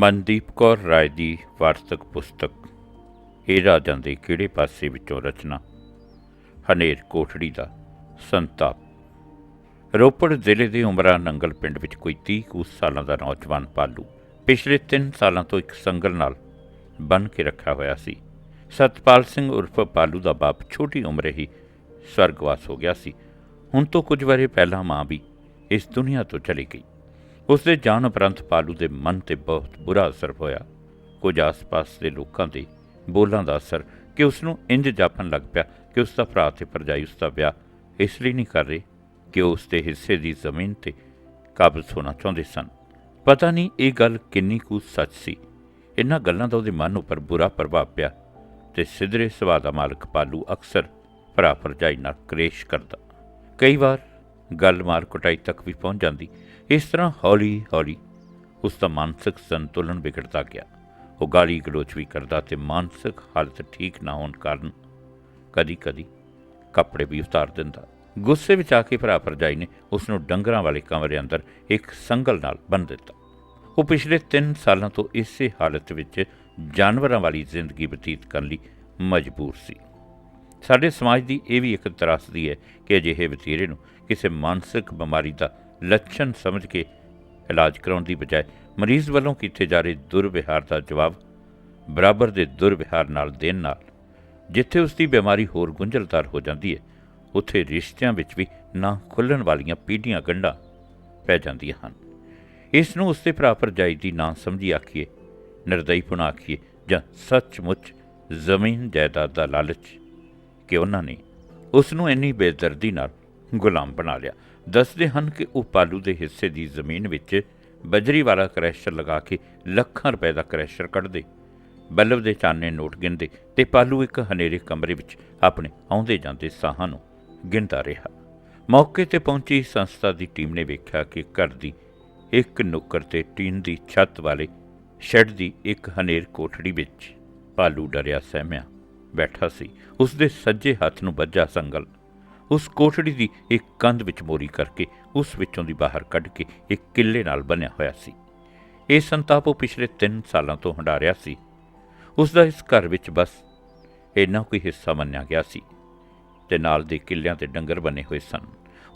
ਮਨਦੀਪ ਕੌਰ ਰਾਏ ਦੀ ਵਾਰਤਕ ਪੁਸਤਕ, ਇਹ ਰਾਜਾਂ ਦੇ ਕਿਹੜੇ ਪਾਸੇ ਵਿੱਚੋਂ ਰਚਨਾ? ਹਨੇਰ ਕੋਠੜੀ ਦਾ ਸੰਤਾਪ। ਰੋਪੜ ਜ਼ਿਲ੍ਹੇ ਦੇ ਉਮਰਾ ਨੰਗਲ ਪਿੰਡ ਵਿੱਚ ਕੋਈ 30 ਕੁ ਸਾਲਾਂ ਦਾ ਨੌਜਵਾਨ ਪਾਲੂ ਪਿਛਲੇ 3 ਸਾਲਾਂ ਤੋਂ ਇੱਕ ਸੰਗਲ ਨਾਲ ਬੰਨ ਕੇ ਰੱਖਿਆ ਹੋਇਆ ਸੀ। ਸਤਪਾਲ ਸਿੰਘ ਉਰਫ ਪਾਲੂ ਦਾ ਬਾਪ ਛੋਟੀ ਉਮਰੇ ਹੀ ਸਵਰਗਵਾਸ ਹੋ ਗਿਆ ਸੀ। ਹੁਣ ਤੋਂ ਕੁਝ ਵਰੇ ਪਹਿਲਾਂ ਮਾਂ ਵੀ ਇਸ ਦੁਨੀਆ ਤੋਂ ਚਲੀ ਗਈ। ਉਸ ਦੇ ਜਾਣ ਉਪਰੰਤ ਪਾਲੂ ਦੇ ਮਨ ਤੇ ਬਹੁਤ ਬੁਰਾ ਅਸਰ ਹੋਇਆ। ਕੁਝ ਆਸ-ਪਾਸ ਦੇ ਲੋਕਾਂ ਦੇ ਬੋਲਾਂ ਦਾ ਅਸਰ ਕਿ ਉਸ ਨੂੰ ਇੰਜ ਜਾਪਣ ਲੱਗ ਪਿਆ ਕਿ ਉਸ ਦਾ ਭਰਾ ਤੇ ਪਰਜਾਈ ਉਸ ਦਾ ਵਿਆਹ ਇਸ ਲਈ ਨਹੀਂ ਕਰ ਰਹੇ ਕਿ ਉਹ ਉਸ ਦੇ ਹਿੱਸੇ ਦੀ ਜ਼ਮੀਨ ਤੇ ਕਾਬਜ਼ ਹੋਣਾ ਚਾਹੁੰਦੇ ਸਨ। ਪਤਾ ਨਹੀਂ ਇਹ ਗੱਲ ਕਿੰਨੀ ਕੁ ਸੱਚ ਸੀ। ਇਹਨਾਂ ਗੱਲਾਂ ਦਾ ਉਹਦੇ ਮਨ ਉੱਪਰ ਬੁਰਾ ਪ੍ਰਭਾਵ ਪਿਆ ਤੇ ਸਿੱਧਰੇ ਸੁਭਾਅ ਦਾ ਮਾਲਕ ਪਾਲੂ ਅਕਸਰ ਭਰਾ ਭਰਜਾਈ ਨਾਲ ਕਲੇਸ਼ ਕਰਦਾ। ਕਈ ਵਾਰ ਗੱਲ ਮਾਰ ਕੁਟਾਈ ਤੱਕ ਵੀ ਪਹੁੰਚ ਜਾਂਦੀ ਇਸ ਤਰ੍ਹਾਂ ਹੌਲੀ ਹੌਲੀ ਉਸ ਦਾ ਮਾਨਸਿਕ ਸੰਤੁਲਨ ਵਿਗੜਦਾ ਗਿਆ। ਉਹ ਗਾਲੀ ਗਲੋਚ ਵੀ ਕਰਦਾ ਤੇ ਮਾਨਸਿਕ ਹਾਲਤ ਠੀਕ ਨਾ ਹੋਣ ਕਾਰਨ ਕਦੀ-ਕਦੀ ਕੱਪੜੇ ਵੀ ਉਤਾਰ ਦਿੰਦਾ। ਗੁੱਸੇ ਵਿੱਚ ਆ ਕੇ ਭਰਾ ਭਰਜਾਈ ਨੇ ਉਸ ਨੂੰ ਡੰਗਰਾਂ ਵਾਲੇ ਕਮਰੇ ਅੰਦਰ ਇੱਕ ਸੰਗਲ ਨਾਲ ਬੰਨ ਦਿੱਤਾ। ਉਹ ਪਿਛਲੇ 3 ਸਾਲਾਂ ਤੋਂ ਇਸੇ ਹਾਲਤ ਵਿੱਚ ਜਾਨਵਰਾਂ ਵਾਲੀ ਜ਼ਿੰਦਗੀ ਬਤੀਤ ਕਰਨ ਲਈ ਮਜਬੂਰ ਸੀ। ਸਾਡੇ ਸਮਾਜ ਦੀ ਇਹ ਵੀ ਇੱਕ ਤਰਾਸਦੀ ਹੈ ਕਿ ਅਜਿਹੇ ਵਤੀਰੇ ਨੂੰ ਕਿਸੇ ਮਾਨਸਿਕ ਬਿਮਾਰੀ ਦਾ ਲੱਛਣ ਸਮਝ ਕੇ ਇਲਾਜ ਕਰਾਉਣ ਦੀ ਬਜਾਏ ਮਰੀਜ਼ ਵੱਲੋਂ ਕੀਤੇ ਜਾ ਰਹੇ ਦੁਰਵਿਹਾਰ ਦਾ ਜਵਾਬ ਬਰਾਬਰ ਦੇ ਦੁਰਵਿਹਾਰ ਨਾਲ ਦੇਣ ਨਾਲ ਜਿੱਥੇ ਉਸ ਦੀ ਬਿਮਾਰੀ ਹੋਰ ਗੁੰਝਲਦਾਰ ਹੋ ਜਾਂਦੀ ਹੈ, ਉੱਥੇ ਰਿਸ਼ਤਿਆਂ ਵਿੱਚ ਵੀ ਨਾ ਖੁੱਲਣ ਵਾਲੀਆਂ ਪੀੜੀਆਂ ਗੰਢਾਂ ਪੈ ਜਾਂਦੀਆਂ ਹਨ। ਇਸ ਨੂੰ ਉਸਦੇ ਭਰਾ ਭਰਜਾਈ ਦੀ ਨਾ ਸਮਝੀ ਆਖੀਏ ਨਿਰਦਈਪੁਣਾ ਆਖੀਏ ਜਾਂ ਸੱਚਮੁੱਚ ਜ਼ਮੀਨ ਜਾਇਦਾਦ ਦਾ ਲਾਲਚ ਕਿ ਉਹਨਾਂ ਨੇ ਉਸ ਨੂੰ ਇੰਨੀ ਬੇਦਰਦੀ ਨਾਲ ਗੁਲਾਮ ਬਣਾ ਲਿਆ। ਦੱਸਦੇ ਹਨ ਕਿ ਉਹ ਪਾਲੂ ਦੇ ਹਿੱਸੇ ਦੀ ਜ਼ਮੀਨ ਵਿੱਚ ਬਜਰੀ ਵਾਲਾ ਕ੍ਰੈਸ਼ਰ ਲਗਾ ਕੇ ਲੱਖਾਂ ਰੁਪਏ ਦਾ ਕ੍ਰੈਸ਼ਰ ਕੱਢਦੇ। ਬੱਲਬ ਦੇ ਚਾਨੇ ਨੋਟ ਗਿਣਦੇ ਤੇ ਪਾਲੂ ਇੱਕ ਹਨੇਰੇ ਕਮਰੇ ਵਿੱਚ ਆਪਣੇ ਆਉਂਦੇ ਜਾਂਦੇ ਸਾਹਾਂ ਨੂੰ ਗਿਣਦਾ ਰਿਹਾ। ਮੌਕੇ ਤੇ ਪਹੁੰਚੀ ਸੰਸਥਾ ਦੀ ਟੀਮ ਨੇ ਵੇਖਿਆ ਕਿ ਘਰ ਦੀ ਇੱਕ ਨੁੱਕਰ ਤੇ ਟੀਨ ਦੀ ਛੱਤ ਵਾਲੇ ਸ਼ੈੱਡ ਦੀ ਇੱਕ ਹਨੇਰ ਕੋਠੜੀ ਵਿੱਚ ਪਾਲੂ ਡਰਿਆ ਸਹਿਮਿਆ ਬੈਠਾ ਸੀ। ਉਸ ਦੇ ਸੱਜੇ ਹੱਥ ਨੂੰ ਵੱਜਾ ਸੰਗਲ ਉਸ ਕੋਠੜੀ ਦੀ ਇੱਕ ਕੰਧ ਵਿੱਚ ਮੋਰੀ ਕਰਕੇ ਉਸ ਵਿੱਚੋਂ ਦੀ ਬਾਹਰ ਕੱਢ ਕੇ ਇੱਕ ਕਿੱਲੇ ਨਾਲ ਬਣਿਆ ਹੋਇਆ ਸੀ। ਇਹ ਸੰਤਾਪ ਉਹ ਪਿਛਲੇ 3 ਸਾਲਾਂ ਤੋਂ ਹੰਡਾ ਸੀ। ਉਸ ਦਾ ਇਸ ਘਰ ਵਿੱਚ ਬਸ ਇੰਨਾ ਕੋਈ ਹਿੱਸਾ ਮੰਨਿਆ ਗਿਆ ਸੀ ਤੇ ਨਾਲ ਦੇ ਕਿੱਲਿਆਂ ਤੇ ਡੰਗਰ ਬਣੇ ਹੋਏ ਸਨ।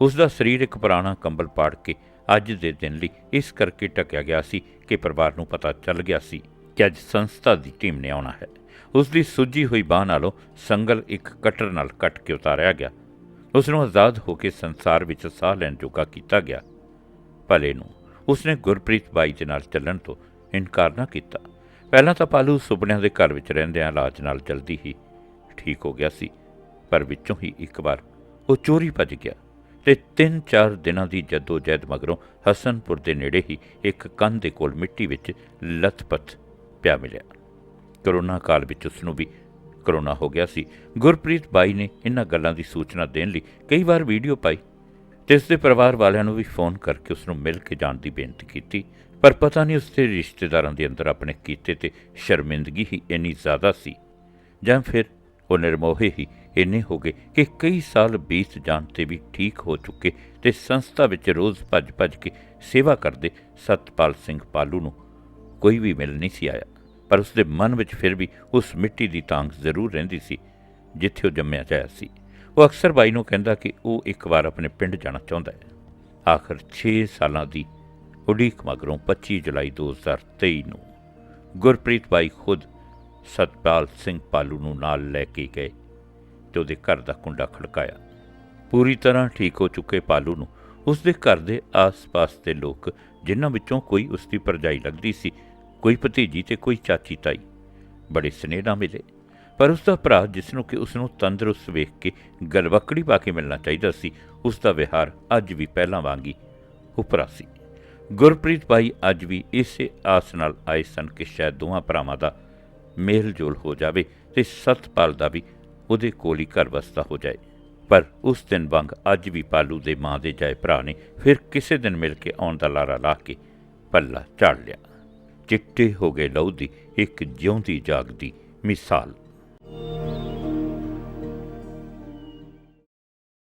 ਉਸ ਦਾ ਸਰੀਰ ਇੱਕ ਪੁਰਾਣਾ ਕੰਬਲ ਪਾੜ ਕੇ ਅੱਜ ਦੇ ਦਿਨ ਲਈ ਇਸ ਕਰਕੇ ਟਕਿਆ ਗਿਆ ਸੀ ਕਿ ਪਰਿਵਾਰ ਨੂੰ ਪਤਾ ਚੱਲ ਗਿਆ ਸੀ ਕਿ ਅੱਜ ਸੰਸਥਾ ਦੀ ਟੀਮ ਨੇ ਆਉਣਾ ਹੈ। ਉਸ ਦੀ ਸੁੱਜੀ ਹੋਈ ਬਾਹ ਨਾਲੋਂ ਸੰਗਲ ਇੱਕ ਕਟਰ ਨਾਲ ਕੱਟ ਕੇ ਉਤਾਰਿਆ ਗਿਆ ਉਸ ਨੂੰ ਆਜ਼ਾਦ ਹੋ ਕੇ ਸੰਸਾਰ ਵਿੱਚ ਸਾਹ ਲੈਣ ਜੋਗਾ ਕੀਤਾ ਗਿਆ। ਭਲੇ ਨੂੰ ਉਸਨੇ ਗੁਰਪ੍ਰੀਤ ਬਾਈ ਦੇ ਨਾਲ ਚੱਲਣ ਤੋਂ ਇਨਕਾਰ ਨਾ ਕੀਤਾ। ਪਹਿਲਾਂ ਤਾਂ ਪਾਲੂ ਸੁਪਨਿਆਂ ਦੇ ਘਰ ਵਿੱਚ ਰਹਿੰਦਿਆਂ ਇਲਾਜ ਨਾਲ ਜਲਦੀ ਹੀ ਠੀਕ ਹੋ ਗਿਆ ਸੀ, ਪਰ ਵਿੱਚੋਂ ਹੀ ਇੱਕ ਵਾਰ ਉਹ ਚੋਰੀ ਭੱਜ ਗਿਆ ਤੇ 3-4 ਦਿਨਾਂ ਦੀ ਜਦੋਜਹਿਦ ਮਗਰੋਂ ਹਸਨਪੁਰ ਦੇ ਨੇੜੇ ਹੀ ਇੱਕ ਕੰਧ ਦੇ ਕੋਲ ਮਿੱਟੀ ਵਿੱਚ ਲਥਪਥ ਪਿਆ ਮਿਲਿਆ। ਕਰੋਨਾ ਕਾਲ ਵਿੱਚ ਉਸ ਨੂੰ ਵੀ ਕਰੋਨਾ ਹੋ ਗਿਆ ਸੀ। ਗੁਰਪ੍ਰੀਤ ਬਾਈ ਨੇ ਇਹਨਾਂ ਗੱਲਾਂ ਦੀ ਸੂਚਨਾ ਦੇਣ ਲਈ ਕਈ ਵਾਰ ਵੀਡੀਓ ਪਾਈ ਤੇ ਉਸ ਦੇ ਪਰਿਵਾਰ ਵਾਲਿਆਂ ਨੂੰ ਵੀ ਫੋਨ ਕਰਕੇ ਉਸ ਨੂੰ ਮਿਲ ਕੇ ਜਾਣ ਦੀ ਬੇਨਤੀ ਕੀਤੀ। ਪਰ ਪਤਾ ਨਹੀਂ ਉਸ ਦੇ ਰਿਸ਼ਤੇਦਾਰਾਂ ਦੇ ਅੰਦਰ ਆਪਣੇ ਕੀਤੇ ਤੇ ਸ਼ਰਮਿੰਦਗੀ ਹੀ ਇੰਨੀ ਜ਼ਿਆਦਾ ਸੀ। ਜਾਂ ਫਿਰ ਉਹ ਨਿਰਮੋਹੇ ਹੀ ਇੰਨੇ ਹੋ ਗਏ ਕਿ ਕਈ ਸਾਲ ਬੀਤ ਜਾਣ ਤੇ ਵੀ ਠੀਕ ਹੋ ਚੁੱਕੇ ਤੇ ਸੰਸਥਾ ਵਿੱਚ ਰੋਜ਼ ਭੱਜ-ਭੱਜ ਕੇ ਸੇਵਾ ਕਰਦੇ ਸਤਪਾਲ ਸਿੰਘ ਪਾਲੂ ਨੂੰ ਕੋਈ ਵੀ ਮਿਲ ਨਹੀਂ ਸੀ ਆਇਆ। ਪਰ ਉਸ ਦੇ ਮਨ ਵਿੱਚ ਫਿਰ ਵੀ ਉਸ ਮਿੱਟੀ ਦੀ ਤਾਂਗ ਜ਼ਰੂਰ ਰਹਿੰਦੀ ਸੀ, ਜਿੱਥੇ ਉਹ ਜੰਮਿਆ ਜਾਇਆ ਸੀ। ਉਹ ਅਕਸਰ ਬਾਈ ਨੂੰ ਕਹਿੰਦਾ ਕਿ ਉਹ ਇੱਕ ਵਾਰ ਆਪਣੇ ਪਿੰਡ ਜਾਣਾ ਚਾਹੁੰਦਾ ਹੈ। ਆਖਰ 6 ਸਾਲਾਂ ਦੀ ਉਡੀਕ ਮਗਰੋਂ 25 ਜੁਲਾਈ 2023 ਨੂੰ ਗੁਰਪ੍ਰੀਤ ਬਾਈ ਖੁਦ ਸਤਪਾਲ ਸਿੰਘ ਪਾਲੂ ਨੂੰ ਨਾਲ ਲੈ ਕੇ ਗਏ ਤੇ ਉਹਦੇ ਘਰ ਦਾ ਕੁੰਡਾ ਖੜਕਾਇਆ। ਪੂਰੀ ਤਰ੍ਹਾਂ ਠੀਕ ਹੋ ਚੁੱਕੇ ਪਾਲੂ ਨੂੰ। ਉਸ ਦੇ ਘਰ ਦੇ ਆਸ-ਪਾਸ ਦੇ ਲੋਕ ਜਿਨ੍ਹਾਂ ਵਿੱਚੋਂ ਕੋਈ ਉਸ ਦੀ ਪਰਜਾਈ ਲੱਗਦੀ ਸੀ ਕੋਈ ਭਤੀਜੀ ਤੇ ਕੋਈ ਚਾਚੀ ਤਾਈ। ਬੜੇ ਸਨੇਹ ਮਿਲੇ। ਪਰ ਉਸ ਦਾ ਭਰਾ ਜਿਸ ਨੂੰ ਕਿ ਉਸ ਨੂੰ ਤੰਦਰੁਸਤ ਵੇਖ ਕੇ ਗਲਵਕੜੀ ਪਾ ਕੇ ਮਿਲਣਾ ਚਾਹੀਦਾ ਸੀ ਉਸ ਦਾ ਵਿਹਾਰ ਅੱਜ ਵੀ ਪਹਿਲਾਂ ਵਾਂਗ ਹੀ ਉਪਰਾ ਸੀ। ਗੁਰਪ੍ਰੀਤ ਭਾਈ ਅੱਜ ਵੀ ਇਸੇ ਆਸ ਨਾਲ ਆਏ ਸਨ ਕਿ ਸ਼ਾਇਦ ਦੋਹਾਂ ਭਰਾਵਾਂ ਦਾ ਮੇਲ ਜੋਲ ਹੋ ਜਾਵੇ ਤੇ ਸਤਪਾਲ ਦਾ ਵੀ ਉਹਦੇ ਕੋਲ ਹੀ ਘਰ ਵਸਦਾ ਹੋ ਜਾਏ। ਪਰ ਉਸ ਦਿਨ ਵਾਂਗ ਅੱਜ ਵੀ ਪਾਲੂ ਦੇ ਮਾਂ ਦੇ ਜਾਏ ਭਰਾ ਨੇ ਫਿਰ ਕਿਸੇ ਦਿਨ ਮਿਲ ਕੇ ਆਉਣ ਦਾ ਲਾਰਾ ਲਾ ਕੇ ਪੱਲਾ ਝਾੜ ਲਿਆ। ਚਿੱਟੇ ਹੋ ਗਏ ਲਹੂ ਦੀ ਇੱਕ ਜਿਉਂਦੀ ਜਾਗਦੀ ਮਿਸਾਲ।